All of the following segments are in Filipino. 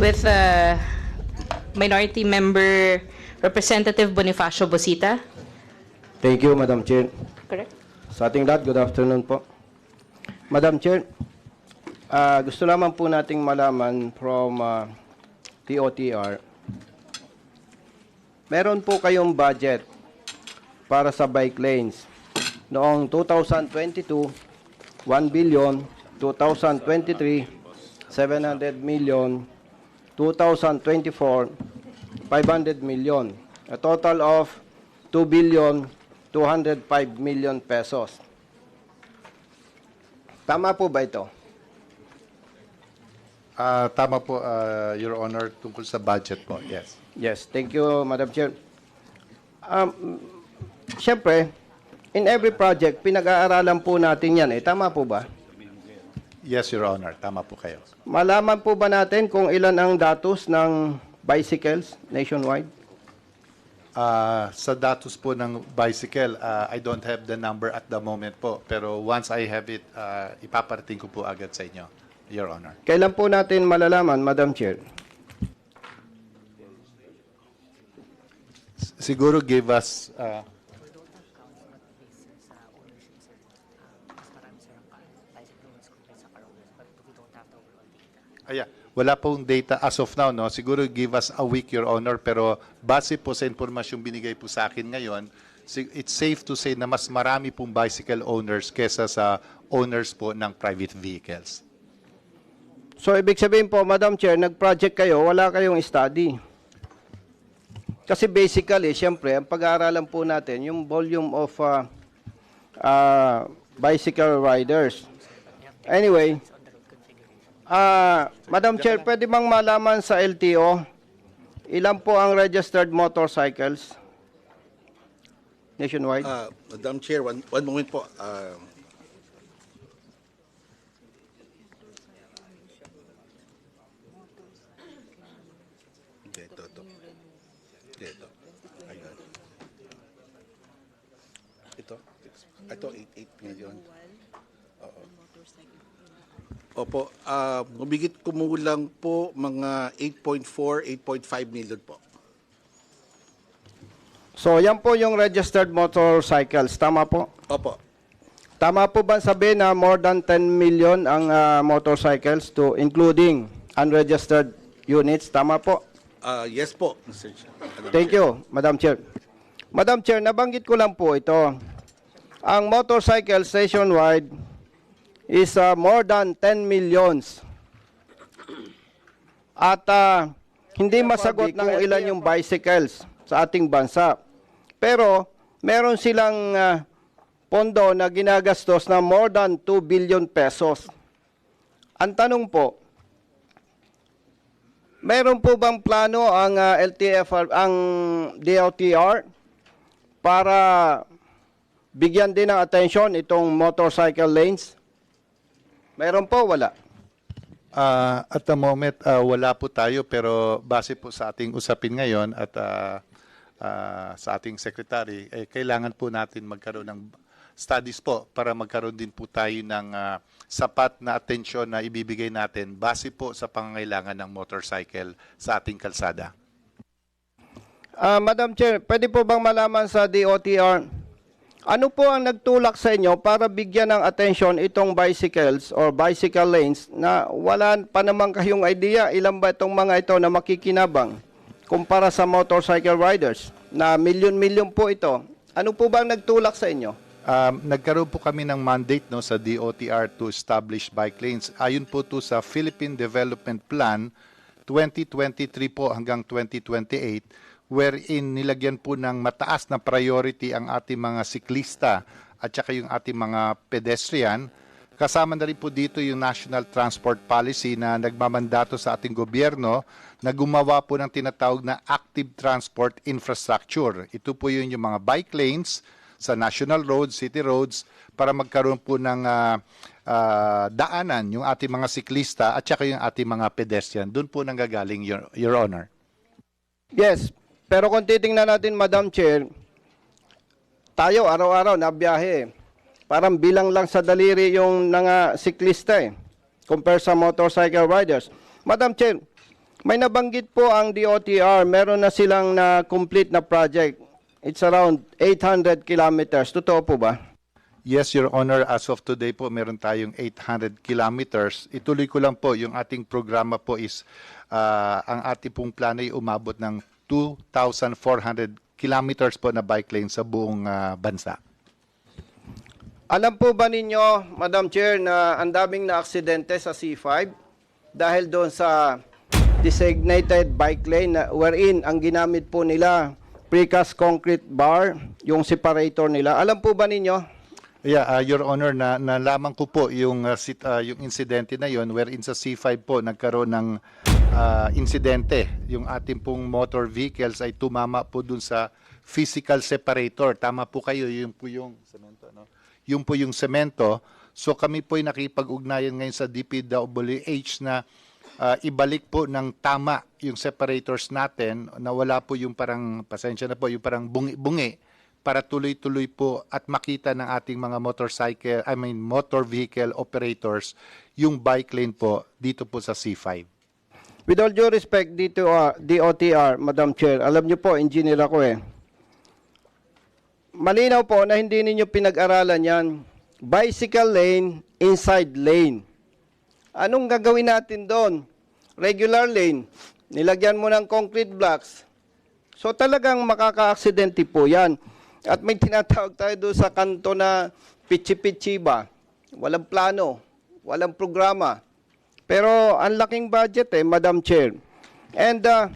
with uh, Minority Member Representative Bonifacio Bosita. Thank you, Madam Chair. Correct? Sa ating lahat, good afternoon po. Madam Chair, ah, gusto naman po nating malaman from ah, TOTR, meron po kayong budget para sa bike lanes. Noong 2022, 1 billion, 2023, 700 million, 2024, 500 million. A total of 2 billion 205 million pesos. Tama po ba ito? Ah, tama po, ah, Your Honor, tungkol sa budget po. Yes. Yes, thank you, Madam Chair. Um, Siyempre, in every project, pinag-aaralan po natin yan. Eh, tama po ba? Yes, Your Honor. Tama po kayo. Malaman po ba natin kung ilan ang datos ng bicycles nationwide? Ah, sa datos po ng bicycle, ah, I don't have the number at the moment po. Pero once I have it, ah, ipaparating ko po agad sa inyo, Your Honor. Kailan po natin malalaman, Madam Chair? S- Siguro give us... ah, Aya, wala pong data as of now, no? Siguro give us a week, Your Honor, pero base po sa impormasyong binigay po sa akin ngayon, it's safe to say na mas marami pong bicycle owners kesa sa owners po ng private vehicles. So, ibig sabihin po, Madam Chair, nag-project kayo, wala kayong study. Kasi basically, siyempre, ang pag-aaralan po natin, yung volume of uh, uh, bicycle riders. Anyway, uh, Madam Chair, pwede bang malaman sa LTO, ilan po ang registered motorcycles nationwide? Uh, Madam Chair, one, one moment po. Uh, ito, ito. Ito. Ayan. Ito. Ito, 8, 8 million. Oo. Opo, uh, mabigit kumulang po mga 8.4, 8.5 million po. So, yan po yung registered motorcycles. Tama po? Opo. Tama po ba sabihin na more than 10 million ang ah, motorcycles to including unregistered units? Tama po. Uh, yes po, Mr. Chair. Madam Thank Chair. you, Madam Chair. Madam Chair, nabanggit ko lang po ito. Ang motorcycles nationwide is ah, more than 10 millions. At ah, hindi masagot ng ilan yung bicycles sa ating bansa. Pero meron silang ah, pondo na ginagastos na more than 2 billion pesos. Ang tanong po, meron po bang plano ang ah, LTFR, ang DOTR para bigyan din ng atensyon itong motorcycle lanes? Meron po, wala. Ah, at the moment, ah, wala po tayo pero base po sa ating usapin ngayon at ah, ah, sa ating secretary, eh, kailangan po natin magkaroon ng studies po para magkaroon din po tayo ng ah, sapat na atensyon na ibibigay natin base po sa pangangailangan ng motorcycle sa ating kalsada. Ah, Madam Chair, pwede po bang malaman sa DOTR, ano po ang nagtulak sa inyo para bigyan ng atensyon itong bicycles or bicycle lanes na wala pa naman kayong idea ilan ba itong mga ito na makikinabang kumpara sa motorcycle riders na milyon-milyon po ito. Ano po ba ang nagtulak sa inyo? Um, nagkaroon po kami ng mandate no, sa DOTR to establish bike lanes. Ayon po to sa Philippine Development Plan 2023 po hanggang 2028 wherein nilagyan po ng mataas na priority ang ating mga siklista at saka yung ating mga pedestrian. Kasama na rin po dito yung National Transport Policy na nagmamandato sa ating gobyerno na gumawa po ng tinatawag na active transport infrastructure. Ito po yun yung mga bike lanes sa national roads, city roads, para magkaroon po ng ah, ah, daanan yung ating mga siklista at saka yung ating mga pedestrian. Doon po nanggagaling, Your, Your Honor. Yes, pero kung titingnan natin, Madam Chair, tayo araw-araw na biyahe. Parang bilang lang sa daliri yung mga siklista eh, compare sa motorcycle riders. Madam Chair, May nabanggit po ang DOTR, meron na silang na complete na project. It's around 800 kilometers. Totoo po ba? Yes, Your Honor, as of today po, meron tayong 800 kilometers. Ituloy ko lang po, yung ating programa po is, ah, ang ating pong plano ay umabot ng 2,400 kilometers po na bike lane sa buong ah, bansa. Alam po ba ninyo, Madam Chair, na ang daming na aksidente sa C5 dahil doon sa designated bike lane na wherein ang ginamit po nila precast concrete bar, yung separator nila. Alam po ba ninyo? Yeah, uh, Your Honor, na nalaman ko po yung uh, sit, uh, yung insidente na yon wherein sa C5 po nagkaroon ng uh, insidente. Yung ating pong motor vehicles ay tumama po dun sa physical separator. Tama po kayo, yung po yung semento, no? Yung po yung semento. So kami po ay nakipag-ugnayan ngayon sa DPWH na uh, ibalik po ng tama yung separators natin na wala po yung parang, pasensya na po, yung parang bungi-bungi para tuloy-tuloy po at makita ng ating mga motorcycle, I mean motor vehicle operators yung bike lane po dito po sa C5. With all due respect, dito, uh, DOTR, Madam Chair, alam niyo po, engineer ako eh. Malinaw po na hindi ninyo pinag-aralan yan. Bicycle lane, inside lane. Anong gagawin natin doon? Regular lane, nilagyan mo ng concrete blocks. So talagang makaka-aksidente po yan. At may tinatawag tayo doon sa kanto na pichi-pichi ba? Walang plano, walang programa. Pero ang laking budget eh, Madam Chair. And uh,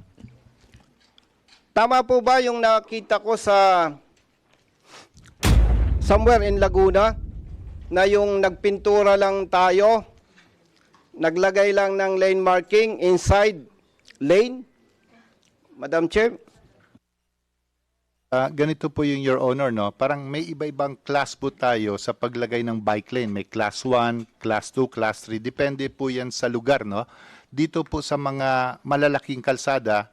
tama po ba yung nakita ko sa somewhere in Laguna na yung nagpintura lang tayo, naglagay lang ng lane marking inside lane? Madam Chair? Ah, ganito po yung Your Honor, no? Parang may iba-ibang class po tayo sa paglagay ng bike lane. May class 1, class 2, class 3. Depende po yan sa lugar, no? Dito po sa mga malalaking kalsada,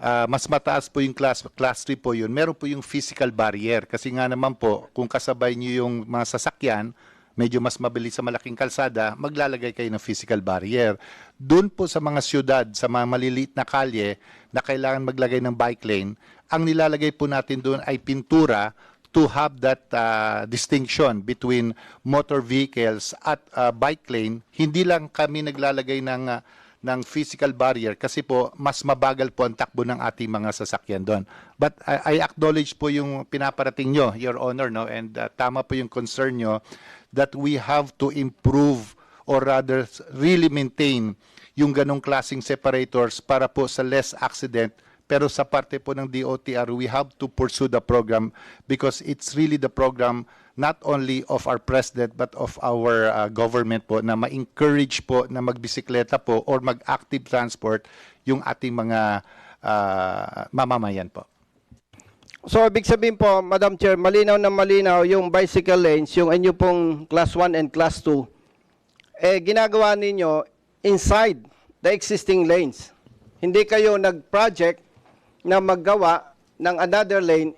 Ah, mas mataas po yung class, class 3 po yun. Meron po yung physical barrier. Kasi nga naman po, kung kasabay nyo yung mga sasakyan, medyo mas mabilis sa malaking kalsada, maglalagay kayo ng physical barrier. Doon po sa mga syudad, sa mga maliliit na kalye, na kailangan maglagay ng bike lane, ang nilalagay po natin doon ay pintura to have that uh, distinction between motor vehicles at uh, bike lane. Hindi lang kami naglalagay ng uh, ng physical barrier kasi po mas mabagal po ang takbo ng ating mga sasakyan doon. But I, I acknowledge po yung pinaparating nyo, Your Honor, no? and uh, tama po yung concern nyo that we have to improve or rather really maintain yung ganong klaseng separators para po sa less accident pero sa parte po ng DOTR, we have to pursue the program because it's really the program not only of our president but of our uh, government po na ma-encourage po na magbisikleta po or mag-active transport yung ating mga uh, mamamayan po. So, ibig sabihin po, Madam Chair, malinaw na malinaw yung bicycle lanes, yung inyo pong class 1 and class 2, eh, ginagawa ninyo inside the existing lanes. Hindi kayo nag-project na maggawa ng another lane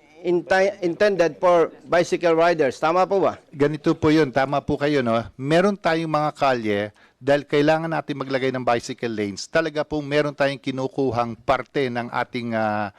intended for bicycle riders. Tama po ba? Ganito po yun, tama po kayo, no? Meron tayong mga kalye, dahil kailangan natin maglagay ng bicycle lanes, talaga po meron tayong kinukuhang parte ng ating ah,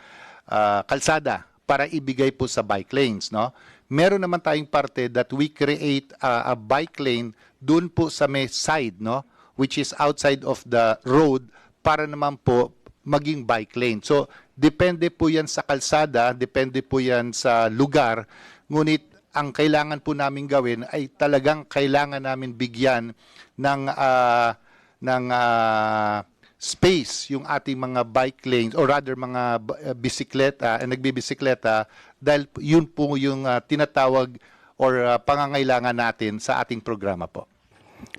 ah, kalsada para ibigay po sa bike lanes, no? Meron naman tayong parte that we create ah, a bike lane doon po sa may side, no? Which is outside of the road para naman po maging bike lane. So, depende po yan sa kalsada, depende po yan sa lugar, ngunit ang kailangan po namin gawin ay talagang kailangan namin bigyan ng ah, ng ah, space yung ating mga bike lanes or rather mga uh, bisikleta uh, nagbibisikleta dahil yun po yung ah, tinatawag or ah, pangangailangan natin sa ating programa po.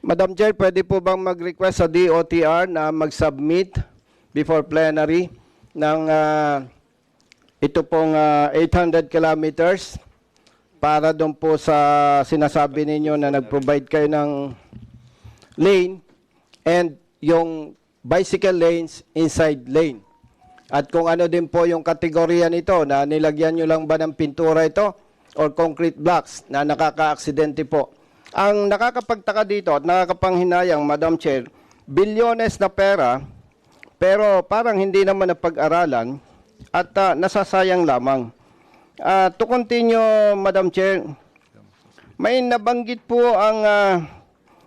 Madam Chair, pwede po bang mag-request sa DOTR na mag-submit before plenary ng ah, ito pong ah, 800 kilometers para doon po sa sinasabi ninyo na nag-provide kayo ng lane and yung bicycle lanes inside lane. At kung ano din po yung kategorya nito na nilagyan nyo lang ba ng pintura ito or concrete blocks na nakaka-aksidente po. Ang nakakapagtaka dito at nakakapanghinayang, Madam Chair, bilyones na pera, pero parang hindi naman napag-aralan at ah, nasasayang lamang. Ah, to continue, Madam Chair, may nabanggit po ang ah,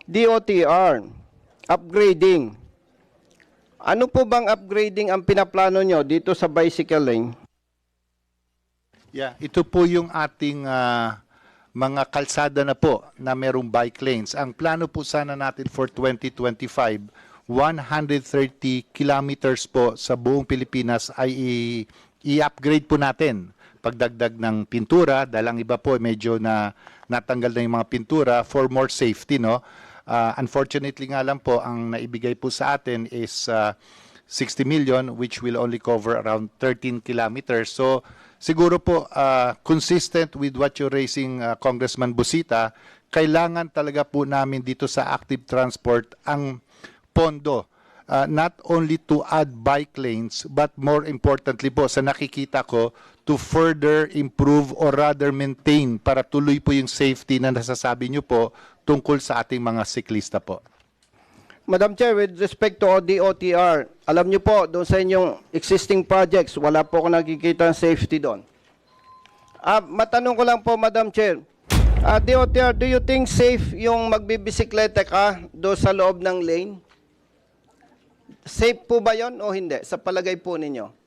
DOTR, upgrading. Ano po bang upgrading ang pinaplano nyo dito sa bicycle lane? Yeah, ito po yung ating ah, mga kalsada na po na merong bike lanes. Ang plano po sana natin for 2025, 130 kilometers po sa buong Pilipinas ay i-upgrade po natin. Pagdagdag ng pintura, dahil ang iba po medyo na natanggal na yung mga pintura for more safety, no? Ah, unfortunately nga lang po, ang naibigay po sa atin is ah, 60 million which will only cover around 13 kilometers. So siguro po uh, consistent with what you're raising uh, Congressman Busita, kailangan talaga po namin dito sa active transport ang pondo uh, not only to add bike lanes but more importantly po sa nakikita ko to further improve or rather maintain para tuloy po yung safety na nasasabi niyo po tungkol sa ating mga siklista po. Madam Chair, with respect to DOTR, alam niyo po, doon sa inyong existing projects, wala po ako nakikita ng safety doon. Ah, matanong ko lang po, Madam Chair, ah, DOTR, do you think safe yung magbibisikleta ka doon sa loob ng lane? Safe po ba yon o hindi? Sa palagay po ninyo?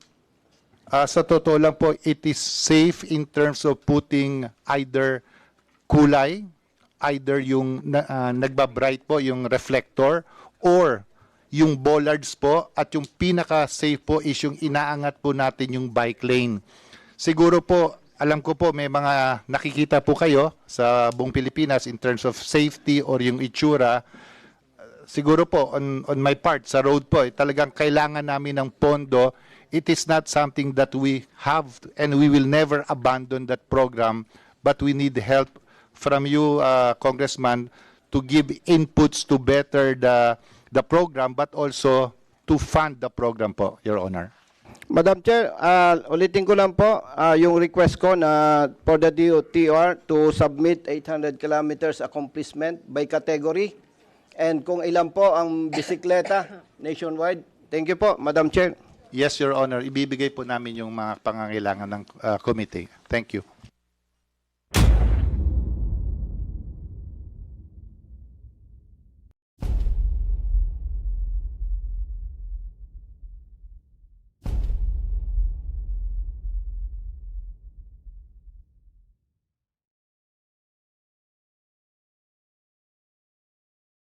Ah, sa totoo lang po, it is safe in terms of putting either kulay, either yung ah, nagba-bright po, yung reflector, or yung bollards po, at yung pinaka-safe po is yung inaangat po natin yung bike lane. Siguro po, alam ko po may mga nakikita po kayo sa buong Pilipinas in terms of safety or yung itsura, siguro po on on my part sa road po eh, talagang kailangan namin ng pondo it is not something that we have and we will never abandon that program but we need help from you uh, congressman to give inputs to better the the program but also to fund the program po your honor Madam Chair, ah, ulitin ko lang po ah, yung request ko na for the DOTR to submit 800 kilometers accomplishment by category and kung ilan po ang bisikleta nationwide. Thank you po, Madam Chair. Yes your honor ibibigay po namin yung mga pangangailangan ng uh, committee. Thank you